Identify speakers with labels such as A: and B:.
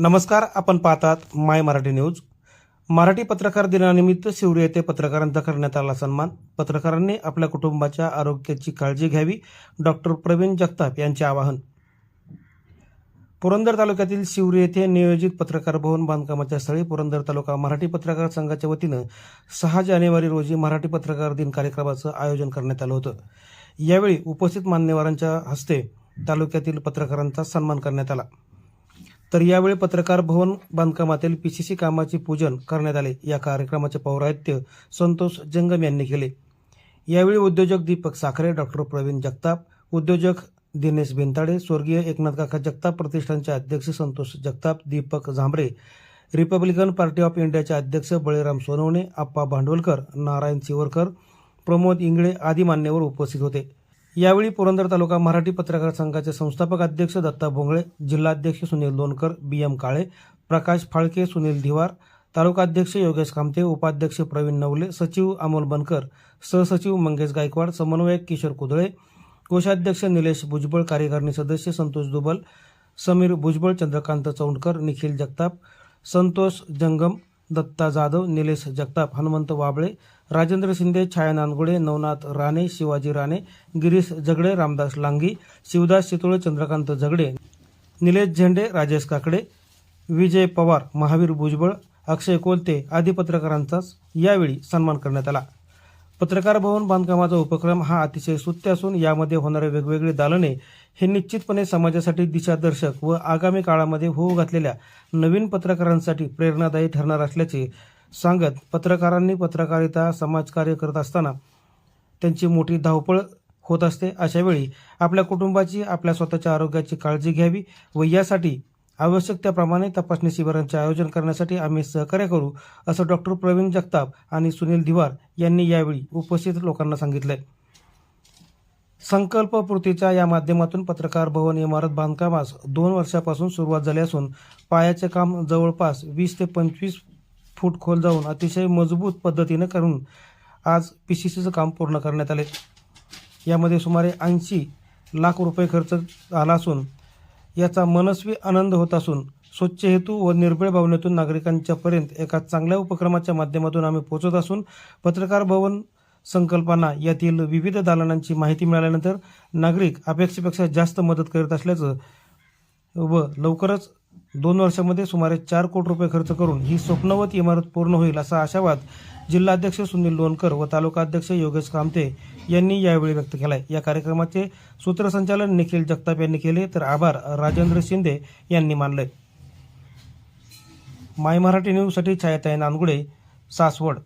A: नमस्कार आपण पाहतात माय मराठी न्यूज. मराठी पत्रकार दिनानिमित्त शिवरी येथे पत्रकारांचा करण्यात आला सन्मान. पत्रकारांनी आपल्या कुटुंबाच्या आरोग्याची काळजी घ्यावी डॉक्टर प्रवीण जगताप यांचे आवाहन. पुरंदर तालुक्यातील शिवरी येथे नियोजित पत्रकार भवन बांधकामाच्या स्थळी पुरंदर तालुका मराठी पत्रकार संघाच्या वतीनं सहा जानेवारी रोजी मराठी पत्रकार दिन कार्यक्रमाचं आयोजन करण्यात आलं होतं. यावेळी उपस्थित मान्यवरांच्या हस्ते तालुक्यातील पत्रकारांचा सन्मान करण्यात आला. तर यावेळी पत्रकार भवन बांधकामातील पीसीसी कामाचे पूजन करण्यात आले. या कार्यक्रमाचे पौराहित्य संतोष जंगम यांनी केले. यावेळी उद्योजक दीपक साखरे डॉक्टर प्रवीण जगताप उद्योजक दिनेश बेंताडे स्वर्गीय एकनाथ काका जगताप प्रतिष्ठानचे अध्यक्ष Santosh Jagtap Deepak Zambare republican party of इंडियाचे अध्यक्ष बळीराम सोनवणे आप्पा भांडवलकर नारायण चिवरकर प्रमोद इंगळे आदी मान्यवर उपस्थित होते. यावेळी पुरंदर तालुका मराठी पत्रकार संघाचे संस्थापक अध्यक्ष दत्ता भोंगळे जिल्हाध्यक्ष सुनील लोणकर बी एम काळे प्रकाश फाळके सुनील धिवार तालुकाध्यक्ष योगेश कामते उपाध्यक्ष प्रवीण नवले सचिव अमोल बनकर सहसचिव मंगेश गायकवाड समन्वयक किशोर कुदळे कोषाध्यक्ष निलेश भुजबळ कार्यकारिणी सदस्य संतोष दुबल समीर भुजबळ चंद्रकांत चौंडकर निखिल जगताप संतोष जंगम दत्ता जाधव निलेश जगताप हनुमंत वाबळे राजेंद्र शिंदे छाया नानगुडे नवनाथ राणे शिवाजी राणे गिरीश जगडे रामदास लांगी शिवदास चितोळे चंद्रकांत जगडे निलेश झेंडे राजेश काकडे विजय पवार महावीर भुजबळ अक्षय कोलते आदी पत्रकारांचाच यावेळी सन्मान करण्यात आला. पत्रकार भवन बांधकामाचा उपक्रम हा अतिशय सुत्य असून यामध्ये होणारे वेगवेगळे दालने हे निश्चितपणे समाजासाठी दिशादर्शक व आगामी काळामध्ये होऊ घातलेल्या नवीन पत्रकारांसाठी प्रेरणादायी ठरणार असल्याचे सांगत पत्रकारांनी पत्रकारिता समाजकार्य करत असताना त्यांची मोठी धावपळ होत असते. अशावेळी आपल्या कुटुंबाची आपल्या स्वतःच्या आरोग्याची काळजी घ्यावी व यासाठी आवश्यक त्याप्रमाणे तपासणी शिबिरांचे आयोजन करण्यासाठी आम्ही सहकार्य करू असं डॉक्टर प्रवीण जगताप आणि सुनील दिवार यांनी यावेळी उपस्थित लोकांना सांगितलंय संकल्पपूर्तीच्या या माध्यमातून पत्रकार भवन इमारत बांधकामास दोन वर्षापासून सुरुवात झाली असून पायाचे काम जवळपास वीस ते पंचवीस फूट खोल जाऊन अतिशय मजबूत पद्धतीनं करून आज पी सी सीचं काम पूर्ण करण्यात आले. यामध्ये सुमारे ऐंशी लाख रुपये खर्च आला असून याचा मनस्वी आनंद होत असून स्वच्छ हेतू व निर्भय भावनेतून नागरिकांच्यापर्यंत एका चांगल्या उपक्रमाच्या माध्यमातून आम्ही पोहोचत असून पत्रकार भवन संकल्पना यातील विविध दालनांची माहिती मिळाल्यानंतर नागरिक अपेक्षेपेक्षा जास्त मदत करीत असल्याचं व लवकरच दोन वर्षामध्ये सुमारे चार कोटी रुपये खर्च करून ही स्वप्नवत इमारत पूर्ण होईल असा आशावाद जिल्हाध्यक्ष सुनील लोणकर व तालुकाध्यक्ष योगेश कामते यांनी यावेळी व्यक्त केलाय. या कार्यक्रमाचे सूत्रसंचालन निखिल जगताप यांनी केले. तर आभार राजेंद्र शिंदे यांनी मानले माय मराठी न्यूजसाठी छायाताई नानगुडे सासवड.